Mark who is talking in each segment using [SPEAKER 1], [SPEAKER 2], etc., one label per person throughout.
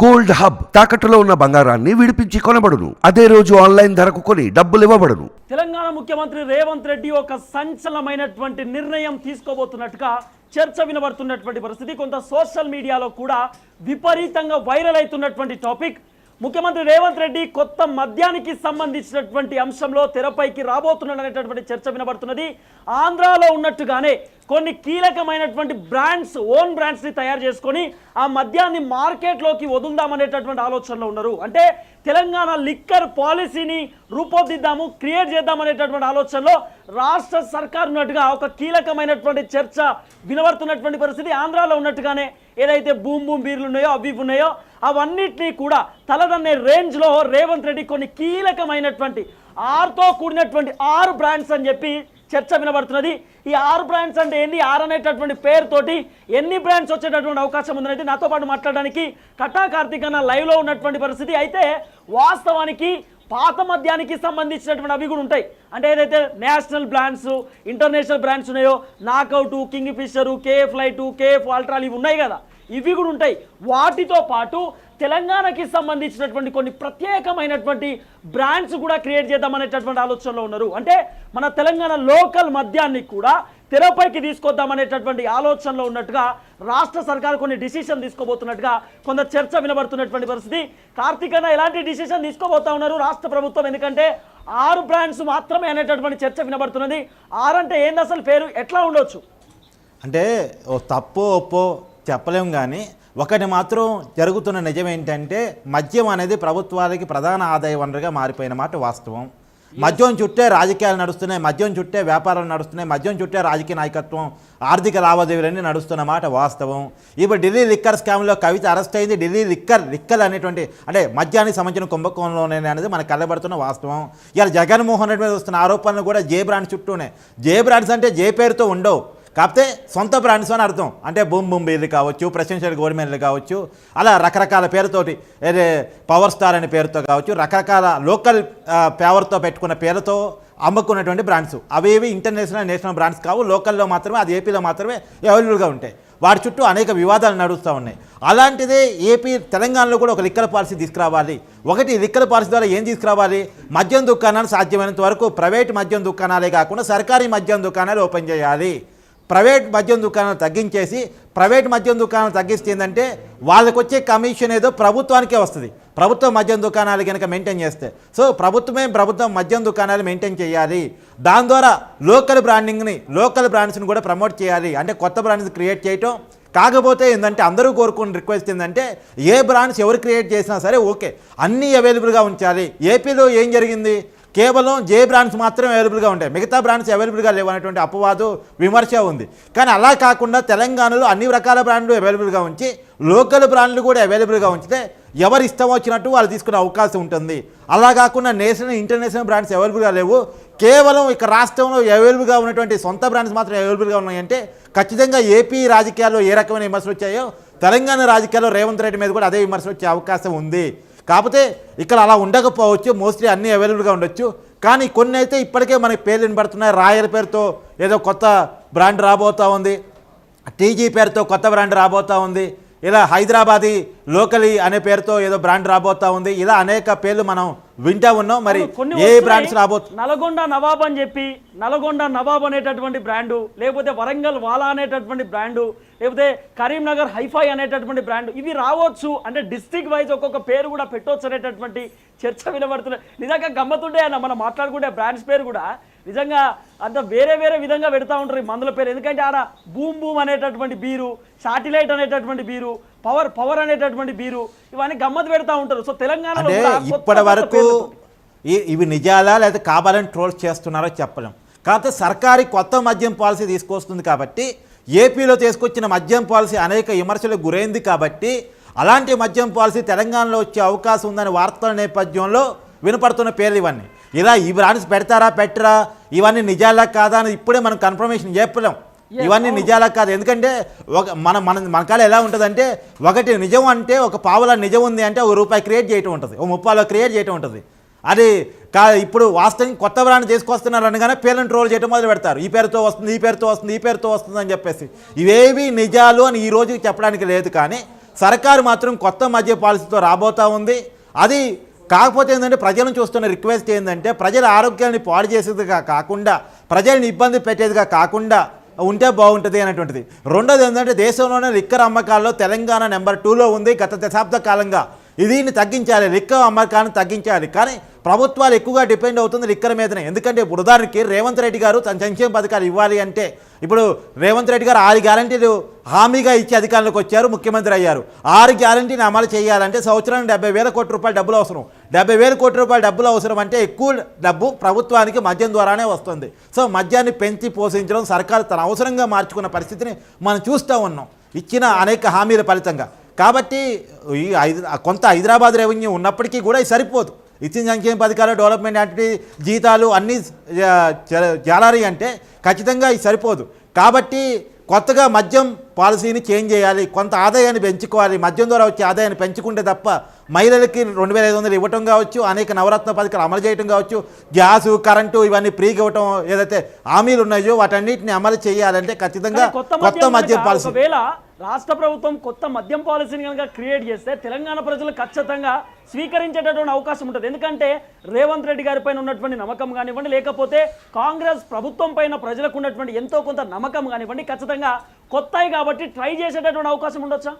[SPEAKER 1] Gold hub తాకట్టులో ఉన్న బంగారాన్ని విడిపించి కొనబడును. అదే రోజు ఆన్లైన్ ధరకు కొని డబ్బులు ఇవ్వబడును.
[SPEAKER 2] తెలంగాణ ముఖ్యమంత్రి రేవంత్ రెడ్డి ఒక సంచలనమైనటువంటి నిర్ణయం తీసుకోబోతున్నట్టుగా చర్చ వినబడుతున్నటువంటి పరిస్థితి. కొంత సోషల్ మీడియాలో కూడా విపరీతంగా వైరల్ అవుతున్నటువంటి టాపిక్. ముఖ్యమంత్రి రేవంత్ రెడ్డి కొత్త మద్యానికి సంబంధించినటువంటి అంశంలో తెరపైకి రాబోతున్నాడు అనేటటువంటి చర్చ వినబడుతున్నది. ఆంధ్రాలో ఉన్నట్టుగానే కొన్ని కీలకమైనటువంటి బ్రాండ్స్ ఓన్ బ్రాండ్స్ని తయారు చేసుకొని ఆ మద్యాన్ని మార్కెట్లోకి వదులుదామనేటటువంటి ఆలోచనలో ఉన్నారు. అంటే తెలంగాణ లిక్కర్ పాలసీని రూపొందిద్దాము క్రియేట్ చేద్దామనేటటువంటి ఆలోచనలో రాష్ట్ర సర్కార్ ఉన్నట్టుగా ఒక కీలకమైనటువంటి చర్చ వినబడుతున్నటువంటి పరిస్థితి. ఆంధ్రాలో ఉన్నట్టుగానే ఏదైతే భూమి భూమి బీర్లు ఉన్నాయో అవి ఇవి ఉన్నాయో అవన్నిటినీ కూడా తలదన్నే రేంజ్లో రేవంత్ రెడ్డి కొన్ని కీలకమైనటువంటి ఆరుతో కూడినటువంటి ఆరు బ్రాండ్స్ అని చెప్పి చర్చ వినబడుతున్నది. ఈ ఆరు బ్రాండ్స్ అంటే ఎన్ని ఆరు అనేటటువంటి పేరుతోటి ఎన్ని బ్రాండ్స్ వచ్చేటటువంటి అవకాశం ఉందనేది నాతో పాటు మాట్లాడడానికి కటా కార్తీక్ అన్న లైవ్లో ఉన్నటువంటి పరిస్థితి. అయితే వాస్తవానికి పాత మద్యానికి సంబంధించినటువంటి అవి కూడా ఉంటాయి. అంటే ఏదైతే నేషనల్ బ్రాండ్స్ ఇంటర్నేషనల్ బ్రాండ్స్ ఉన్నాయో knockout Kingfisher KF light KF అల్ట్రాలు ఇవి ఉన్నాయి కదా. ఇవి కూడా ఉంటాయి. వాటితో పాటు తెలంగాణకి సంబంధించినటువంటి కొన్ని ప్రత్యేకమైనటువంటి బ్రాండ్స్ కూడా క్రియేట్ చేద్దామనేటటువంటి ఆలోచనలో ఉన్నారు. అంటే మన తెలంగాణ లోకల్ మద్యాన్ని కూడా తెరపైకి తీసుకొద్దామనేటటువంటి ఆలోచనలో ఉన్నట్టుగా రాష్ట్ర సర్కార్ కొన్ని డిసిషన్ తీసుకోబోతున్నట్టుగా కొంత చర్చ వినబడుతున్నటువంటి పరిస్థితి. కార్తీక్ అన్న ఎలాంటి డిసిషన్ తీసుకోబోతా ఉన్నారు రాష్ట్ర ప్రభుత్వం? ఎందుకంటే ఆరు బ్రాండ్స్ మాత్రమే అనేటటువంటి చర్చ వినబడుతున్నది. ఆరంటే ఏంది అసలు పేరు? ఎట్లా ఉండొచ్చు?
[SPEAKER 3] అంటే ఓ తప్పో ఒప్పో చెప్పలేం కానీ ఒకటి మాత్రం జరుగుతున్న నిజం ఏంటంటే మద్యం అనేది ప్రభుత్వాలకి ప్రధాన ఆదాయ వనరుగా మారిపోయిన మాట వాస్తవం. మద్యం చుట్టే రాజకీయాలు నడుస్తున్నాయి మద్యం చుట్టే వ్యాపారాలు నడుస్తున్నాయి మద్యం చుట్టే రాజకీయ నాయకత్వం ఆర్థిక లావాదేవీలన్నీ నడుస్తున్న మాట వాస్తవం. ఇప్పుడు ఢిల్లీ లిక్కర్ స్కామ్లో కవిత అరెస్ట్ అయింది. ఢిల్లీ లిక్కర్ లిక్కర్ అనేటువంటి అంటే మద్యానికి సంబంధించిన కుంభకోణంలోనే అనేది మనకు కలబడుతున్న వాస్తవం. ఇలా జగన్మోహన్ రెడ్డి మీద వస్తున్న ఆరోపణలు కూడా జే బ్రాండ్స్ చుట్టూనే. జే బ్రాండ్స్ అంటే జే పేరుతో ఉండవు. కాకపోతే సొంత బ్రాండ్స్ అని అర్థం. అంటే బూమ్ బూమ్ బీర్లు కావచ్చు ప్రెసిడెన్షియల్ గవర్నమెంట్లు కావచ్చు అలా రకరకాల పేరుతోటి అదే పవర్ స్టార్ అనే పేరుతో కావచ్చు రకరకాల లోకల్ పేవర్తో పెట్టుకున్న పేరుతో అమ్ముకున్నటువంటి బ్రాండ్స్. అవేవి ఇంటర్నేషనల్ నేషనల్ బ్రాండ్స్ కావు లోకల్లో మాత్రమే అది ఏపీలో మాత్రమే అవైలబుల్గా ఉంటాయి. వాటి చుట్టూ అనేక వివాదాలు నడుస్తూ ఉన్నాయి. అలాంటిదే ఏపీ తెలంగాణలో కూడా ఒక లిక్కర్ పాలసీ తీసుకురావాలి. ఒకటి లిక్కర్ పాలసీ ద్వారా ఏం తీసుకురావాలి? మద్యం దుకాణాలు సాధ్యమైనంత వరకు ప్రైవేట్ మద్యం దుకాణాలే కాకుండా సర్కారీ మద్యం దుకాణాలు ఓపెన్ చేయాలి. ప్రైవేట్ మద్యం దుకాణాలు తగ్గించేసి ప్రైవేట్ మద్యం దుకాణాలు తగ్గిస్తే ఏంటంటే వాళ్ళకి వచ్చే కమిషన్ ఏదో ప్రభుత్వానికే వస్తుంది. ప్రభుత్వ మద్యం దుకాణాలు కనుక మెయింటైన్ చేస్తే. సో ప్రభుత్వమే ప్రభుత్వం మద్యం దుకాణాలు మెయింటైన్ చేయాలి. దాని ద్వారా లోకల్ బ్రాండింగ్ని లోకల్ బ్రాండ్స్ని కూడా ప్రమోట్ చేయాలి. అంటే కొత్త బ్రాండ్స్ క్రియేట్ చేయటం కాకపోతే ఏంటంటే అందరూ కోరుకున్న రిక్వెస్ట్ ఏంటంటే ఏ బ్రాండ్స్ ఎవరు క్రియేట్ చేసినా సరే ఓకే అన్నీ అవైలబుల్గా ఉంచాలి. ఏపీలో ఏం జరిగింది? కేవలం జే బ్రాండ్స్ మాత్రమే అవైలబుల్గా ఉంటాయి. మిగతా బ్రాండ్స్ అవైలబుల్గా లేవనేటువంటి అపవాదు విమర్శ ఉంది. కానీ అలా కాకుండా తెలంగాణలో అన్ని రకాల బ్రాండ్లు అవైలబుల్గా ఉంచి లోకల్ బ్రాండ్లు కూడా అవైలబుల్గా ఉంచితే ఎవరు ఇష్టం వచ్చినట్టు వాళ్ళు తీసుకునే అవకాశం ఉంటుంది. అలా కాకుండా నేషనల్ ఇంటర్నేషనల్ బ్రాండ్స్ అవైలబుల్గా లేవు. కేవలం ఇక రాష్ట్రంలో అవైలబుల్గా ఉన్నటువంటి సొంత బ్రాండ్స్ మాత్రం అవైలబుల్గా ఉన్నాయంటే ఖచ్చితంగా ఏపీ రాజకీయాల్లో ఏ రకమైన విమర్శలు వచ్చాయో తెలంగాణ రాజకీయాల్లో రేవంత్ రెడ్డి మీద కూడా అదే విమర్శలు వచ్చే అవకాశం ఉంది. కాకపోతే ఇక్కడ అలా ఉండకపోవచ్చు. మోస్ట్లీ అన్నీ అవైలబుల్గా ఉండొచ్చు. కానీ కొన్ని అయితే ఇప్పటికే మనకి పేర్లు వినబడుతున్నాయి. రాయల పేరుతో ఏదో కొత్త బ్రాండ్ రాబోతూ ఉంది. టీజీ పేరుతో కొత్త బ్రాండ్ రాబోతూ ఉంది. ఇలా హైదరాబాదీ లోకలీ అనే పేరుతో ఏదో బ్రాండ్ రాబోతా ఉంది. ఇలా అనేక పేర్లు మనం వింటా ఉన్నాం. మరి
[SPEAKER 2] కొన్ని
[SPEAKER 3] ఏ. బ్రాండ్స్ రాబోతు?
[SPEAKER 2] నల్గొండ నవాబ్ అని చెప్పి నల్గొండ నవాబ్ అనేటటువంటి బ్రాండు లేకపోతే వరంగల్ వాలా అనేటటువంటి బ్రాండు లేకపోతే కరీంనగర్ హైఫై అనేటటువంటి బ్రాండ్ ఇవి రావచ్చు. అంటే డిస్ట్రిక్ట్ వైజ్ ఒక్కొక్క పేరు కూడా పెట్టవచ్చు అనేటటువంటి చర్చ వినబడుతున్నాయి నిజంగా గమ్మతుండే అన్న మనం మాట్లాడుకుంటే బ్రాండ్స్ పేరు కూడా నిజంగా అంత వేరే వేరే విధంగా పెడతా ఉంటారు ఈ మందుల పేరు. ఎందుకంటే ఆడ బూమ్ బూమ్ అనేటటువంటి బీరు శాటిలైట్ అనేటటువంటి బీరు పవర్ పవర్ అనేటటువంటి బీరు ఇవన్నీ గమ్మత్ పెడతా ఉంటారు. సో తెలంగాణలో
[SPEAKER 3] ఇప్పటి వరకు ఇవి నిజాలా లేదా కావాలని ట్రోల్స్ చేస్తున్నారో చెప్పలేం. కాకపోతే సర్కారీ కొత్త మద్యం పాలసీ తీసుకొస్తుంది కాబట్టి ఏపీలో తీసుకొచ్చిన మద్యం పాలసీ అనేక విమర్శలకు గురైంది కాబట్టి అలాంటి మద్యం పాలసీ తెలంగాణలో వచ్చే అవకాశం ఉందని వార్తల నేపథ్యంలో వినపడుతున్న పేర్లు ఇవన్నీ. ఇలా ఈ బ్రాండ్స్ పెడతారా పెట్టరా? ఇవన్నీ నిజాలా కాదా అని ఇప్పుడే మనం కన్ఫర్మేషన్ చెప్పలేం. ఇవన్నీ నిజాలా కాదు. ఎందుకంటే ఒక మన మన మన కాడ ఎలా ఉంటుందంటే ఒకటి నిజం అంటే ఒక పావుల నిజం ఉంది అంటే ఒక రూపాయి క్రియేట్ చేయటం ఉంటుంది. ఒక ముప్పాలో క్రియేట్ చేయటం ఉంటుంది. అది కా ఇప్పుడు వాస్తవం కొత్త బ్రాండ్ తీసుకొస్తున్నారు అనగానే పేర్లను ట్రోల్ చేయడం మొదలు పెడతారు. ఈ పేరుతో వస్తుంది ఈ పేరుతో వస్తుంది ఈ పేరుతో వస్తుంది అని చెప్పేసి. ఇవేవి నిజాలు అని ఈ రోజు చెప్పడానికి లేదు కానీ సర్కారు మాత్రం కొత్త మద్య పాలసీతో రాబోతా ఉంది. అది కాకపోతే ఏంటంటే ప్రజలను చూస్తున్న రిక్వెస్ట్ ఏంటంటే ప్రజల ఆరోగ్యాన్ని పాడు చేసేదిగా కాకుండా ప్రజల్ని ఇబ్బంది పెట్టేదిగా కాకుండా ఉంటే బాగుంటుంది అనేటువంటిది. రెండోది ఏంటంటే దేశంలోనే లిక్కర్ అమ్మకాల్లో తెలంగాణ నెంబర్ టూలో ఉంది. గత దశాబ్ద కాలంగా దీన్ని తగ్గించాలి. లిక్కర్ అమ్మకాన్ని తగ్గించాలి. కానీ ప్రభుత్వాలు ఎక్కువగా డిపెండ్ అవుతుంది లిక్కర్ మీదనే. ఎందుకంటే ఇప్పుడు ఉదాహరణకి రేవంత్ రెడ్డి గారు తన సంక్షేమ పథకాలు ఇవ్వాలి అంటే ఇప్పుడు రేవంత్ రెడ్డి గారు ఆరు గ్యారంటీలు హామీగా ఇచ్చి అధికారంలోకి వచ్చారు ముఖ్యమంత్రి అయ్యారు. ఆరు గ్యారంటీని అమలు చేయాలంటే సంవత్సరానికి డెబ్బై వేల కోట్ల రూపాయలు డబ్బులు అవసరం. డెబ్బై వేల కోట్ల రూపాయలు డబ్బులు అవసరం అంటే ఎక్కువ డబ్బు ప్రభుత్వానికి మద్యం ద్వారానే వస్తుంది. సో మద్యాన్ని పెంచి పోషించడం సర్కారు తన అవసరంగా మార్చుకున్న పరిస్థితిని మనం చూస్తూ ఉన్నాం. ఇచ్చిన అనేక హామీల ఫలితంగా. కాబట్టి ఈ కొంత హైదరాబాద్ రెవెన్యూ ఉన్నప్పటికీ కూడా ఇది సరిపోదు. ఇచ్చిన సంక్షేమ పథకాలు డెవలప్మెంట్ యాక్టివిటీ జీతాలు అన్నీ జాలారి అంటే ఖచ్చితంగా ఇది సరిపోదు. కాబట్టి కొత్తగా మద్యం పాలసీని చేంజ్ చేయాలి కొంత ఆదాయాన్ని పెంచుకోవాలి. మద్యం ద్వారా వచ్చే ఆదాయాన్ని పెంచుకుంటే తప్ప మహిళలకి రెండు వేల ఐదు వందలు ఇవ్వటం కావచ్చు అనేక నవరత్న పథకాలు అమలు చేయడం కావచ్చు గ్యాసు కరెంటు ఇవన్నీ ఫ్రీగా ఇవ్వటం ఏదైతే హామీలు ఉన్నాయో వాటన్నిటిని అమలు చేయాలంటే ఖచ్చితంగా
[SPEAKER 2] కొత్త మద్యం
[SPEAKER 3] పాలసీ
[SPEAKER 2] రాష్ట్ర ప్రభుత్వం కొత్త మద్యం పాలసీని కనుక క్రియేట్ చేస్తే తెలంగాణ ప్రజలు ఖచ్చితంగా స్వీకరించేటటువంటి అవకాశం ఉంటుంది. ఎందుకంటే రేవంత్ రెడ్డి గారి పైన ఉన్నటువంటి నమ్మకం కానివ్వండి లేకపోతే కాంగ్రెస్ ప్రభుత్వం పైన ప్రజలకు ఉన్నటువంటి ఎంతో కొంత నమ్మకం కానివ్వండి ఖచ్చితంగా కొత్తవి కాబట్టి ట్రై చేసేటటువంటి అవకాశం ఉండొచ్చా?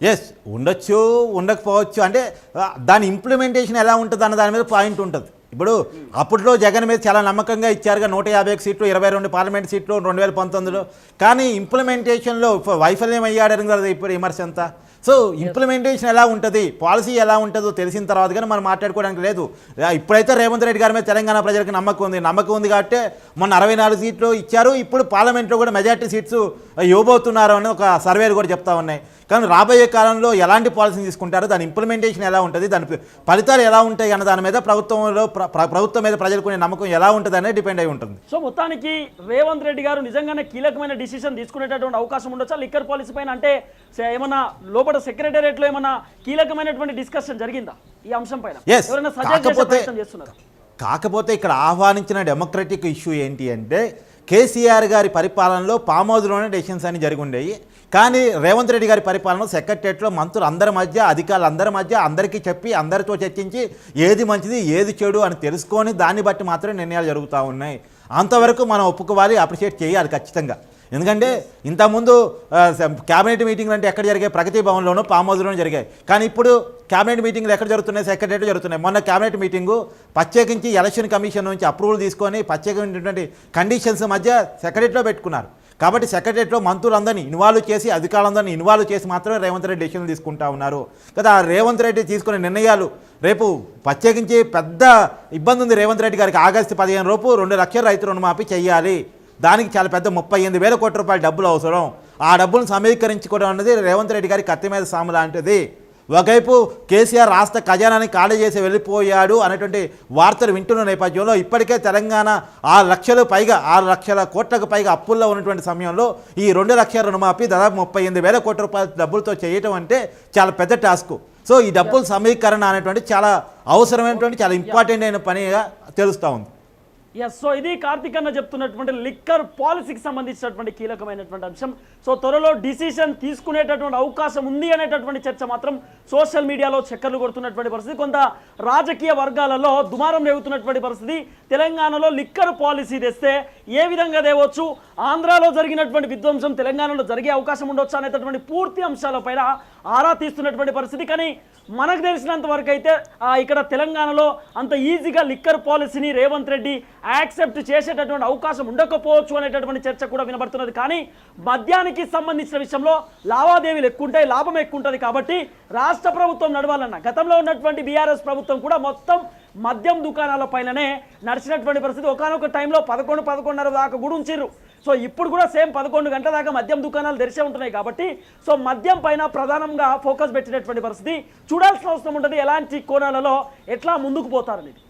[SPEAKER 3] ఎస్ ఉండొచ్చు ఉండకపోవచ్చు. అంటే దాని ఇంప్లిమెంటేషన్ ఎలా ఉంటుంది అన్న దాని మీద పాయింట్ ఉంటుంది. ఇప్పుడు అప్పట్లో జగన్ మీద చాలా నమ్మకంగా ఇచ్చారుగా నూట యాభై సీట్లు ఇరవై రెండు పార్లమెంట్ సీట్లు రెండు వేల పంతొమ్మిదిలో. కానీ ఇంప్లిమెంటేషన్లో వైఫల్యం అయ్యాడని కదా ఇప్పుడు విమర్శ అంతా. సో ఇంప్లిమెంటేషన్ ఎలా ఉంటుంది? పాలసీ ఎలా ఉంటుందో తెలిసిన తర్వాత కానీ మనం మాట్లాడుకోవడానికి లేదు. ఇప్పుడైతే రేవంత్ రెడ్డి గారి మీద తెలంగాణ ప్రజలకు నమ్మకం ఉంది. నమ్మకం ఉంది కాబట్టి మొన్న అరవై నాలుగు సీట్లు ఇచ్చారు. ఇప్పుడు పార్లమెంట్లో కూడా మెజార్టీ సీట్స్ ఇవ్వబోతున్నారు అని ఒక సర్వేలు కూడా చెప్తా ఉన్నాయి. కానీ రాబోయే కాలంలో ఎలాంటి పాలసీని తీసుకుంటారో? దాని ఇంప్లిమెంటేషన్ ఎలా ఉంటుంది? దాని ఫలితాలు ఎలా ఉంటాయి? అన్న దాని మీద ప్రభుత్వంలో ప్ర- ప్రభుత్వం మీద ప్రజలకునే నమ్మకం ఎలా ఉంటుంది అనేది డిపెండ్ అయి ఉంటుంది.
[SPEAKER 2] సో మొత్తానికి రేవంత్ రెడ్డి గారు నిజంగానే కీలకమైన డిసిషన్ తీసుకునేటటువంటి అవకాశం ఉండొచ్చా? లిక్కర్ పాలసీ పైన అంటే ఏమన్నా లోపల సెక్రటేరియట్లో ఏమన్నా కీలకమైనటువంటి డిస్కషన్ జరిగిందా? ఈ అంశం పైన?
[SPEAKER 3] ఎస్
[SPEAKER 2] ఎవరైనా సజెస్ట్ చేసే
[SPEAKER 3] కాకపోతే
[SPEAKER 2] ప్రయత్నం చేస్తున్నారు.
[SPEAKER 3] కాకపోతే ఇక్కడ ఆహ్వానించిన డెమోక్రటిక్ ఇష్యూ ఏంటి అంటే కేసీఆర్ గారి పరిపాలనలో పామ్ హౌస్లోనే డెసిషన్స్ అని జరిగి ఉండేవి కానీ రేవంత్ రెడ్డి గారి పరిపాలనలో సెక్రటరియట్లో మంత్రులు అందరి మధ్య అధికారులు అందరి మధ్య అందరికీ చెప్పి అందరితో చర్చించి ఏది మంచిది ఏది చెడు అని తెలుసుకొని దాన్ని బట్టి మాత్రమే నిర్ణయాలు జరుగుతూ ఉన్నాయి. అంతవరకు మనం ఒప్పుకోవాలి అప్రిషియేట్ చేయాలి ఖచ్చితంగా. ఎందుకంటే ఇంతకుముందు క్యాబినెట్ మీటింగ్లు అంటే ఎక్కడ జరిగాయి? ప్రగతి భవన్లోనూ పామోజులోనూ జరిగాయి. కానీ ఇప్పుడు క్యాబినెట్ మీటింగ్లు ఎక్కడ జరుగుతున్నాయి? సెక్రటరీ జరుగుతున్నాయి. మొన్న క్యాబినెట్ మీటింగు ప్రత్యేకించి ఎలక్షన్ కమిషన్ నుంచి అప్రూవల్ తీసుకొని ప్రత్యేకమైనటువంటి కండిషన్స్ మధ్య సెక్రటరీలో పెట్టుకున్నారు. కాబట్టి సెక్రటరీలో మంత్రులందరినీ ఇన్వాల్వ్ చేసి అధికారులందరినీ ఇన్వాల్వ్ చేసి మాత్రమే రేవంత్ రెడ్డి డెసిషన్లు తీసుకుంటా ఉన్నారు. కదా ఆ రేవంత్ రెడ్డి తీసుకునే నిర్ణయాలు రేపు ప్రత్యేకించి పెద్ద ఇబ్బంది ఉంది రేవంత్ రెడ్డి గారికి. ఆగస్టు పదిహేను రూపు రెండు లక్షల రైతు రుణమాఫీ చేయాలి. దానికి చాలా పెద్ద ముప్పై ఎనిమిది వేల కోట్ల రూపాయల డబ్బులు అవసరం. ఆ డబ్బులను సమీకరించుకోవడం అనేది రేవంత్ రెడ్డి గారి కత్తి మీద సాము లాంటిది. ఒకవైపు కేసీఆర్ రాష్ట్ర ఖజానాన్ని ఖాళీ చేసి వెళ్ళిపోయాడు అనేటువంటి వార్తలు వింటున్న నేపథ్యంలో ఇప్పటికే తెలంగాణ ఆరు లక్షలు పైగా ఆరు లక్షల కోట్లకు పైగా అప్పుల్లో ఉన్నటువంటి సమయంలో ఈ రెండు లక్షల రుణమాఫీ దాదాపు ముప్పై ఎనిమిది వేల కోట్ల రూపాయల డబ్బులతో చేయటం అంటే చాలా పెద్ద టాస్క్. సో ఈ డబ్బుల సమీకరణ అనేటువంటి చాలా అవసరమైనటువంటి చాలా ఇంపార్టెంట్ అయిన పనిగా తెలుస్తూ ఉంది.
[SPEAKER 2] ఎస్ సో ఇది కార్తిక్ అన్న చెప్తున్నటువంటి లిక్కర్ పాలసీకి సంబంధించినటువంటి కీలకమైనటువంటి అంశం. సో త్వరలో డిసిషన్ తీసుకునేటటువంటి అవకాశం ఉంది అనేటటువంటి చర్చ మాత్రం సోషల్ మీడియాలో చక్కర్లు కొడుతున్నటువంటి పరిస్థితి. కొంత రాజకీయ వర్గాలలో దుమారం రేగుతున్నటువంటి పరిస్థితి. తెలంగాణలో లిక్కర్ పాలసీ తెస్తే ఏ విధంగా తేవచ్చు? ఆంధ్రాలో జరిగినటువంటి విధ్వంసం తెలంగాణలో జరిగే అవకాశం ఉండొచ్చు అనేటటువంటి పూర్తి అంశాలపైన ఆరా తీస్తున్నటువంటి పరిస్థితి. కానీ మనకు తెలిసినంత వరకు అయితే ఇక్కడ తెలంగాణలో అంత ఈజీగా లిక్కర్ పాలసీని రేవంత్ రెడ్డి యాక్సెప్ట్ చేసేటటువంటి అవకాశం ఉండకపోవచ్చు అనేటటువంటి చర్చ కూడా వినబడుతున్నది. కానీ మద్యానికి సంబంధించిన విషయంలో లావాదేవీలు ఎక్కువ ఉంటాయి లాభం ఎక్కువ ఉంటుంది కాబట్టి రాష్ట్ర ప్రభుత్వం నడవాలన్న గతంలో ఉన్నటువంటి బీఆర్ఎస్ ప్రభుత్వం కూడా మొత్తం మద్యం దుకాణాల పైననే నడిచినటువంటి పరిస్థితి. ఒకనొక టైంలో పదకొండు పదకొండున్నర దాకా కూడా ఉంచారు సో ఇప్పుడు కూడా సేమ్ పదకొండు గంటల దాకా మద్యం దుకాణాలు తెరిచే ఉంటున్నాయి కాబట్టి సో మద్యం పైన ప్రధానంగా ఫోకస్ పెట్టినటువంటి పరిస్థితి. చూడాల్సిన అవసరం ఉంటుంది ఎలాంటి కోణాలలో ఎట్లా ముందుకు పోతారనేది.